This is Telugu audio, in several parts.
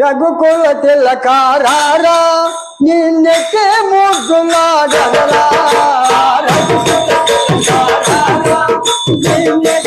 రఘుకుల తిలకారారా నిన్నకే ముద్దులాడరా నిన్నే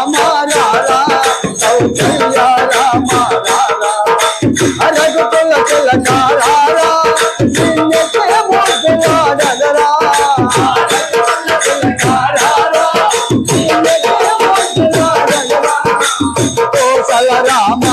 రామ రారా సౌజన్య రామ రారా అరగుతుల తిలకారారా నిన్నకే మోసరాడరా రామ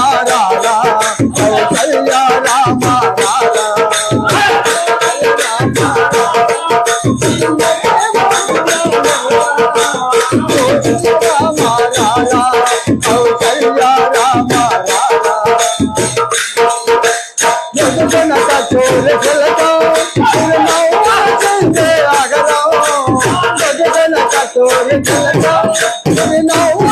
You know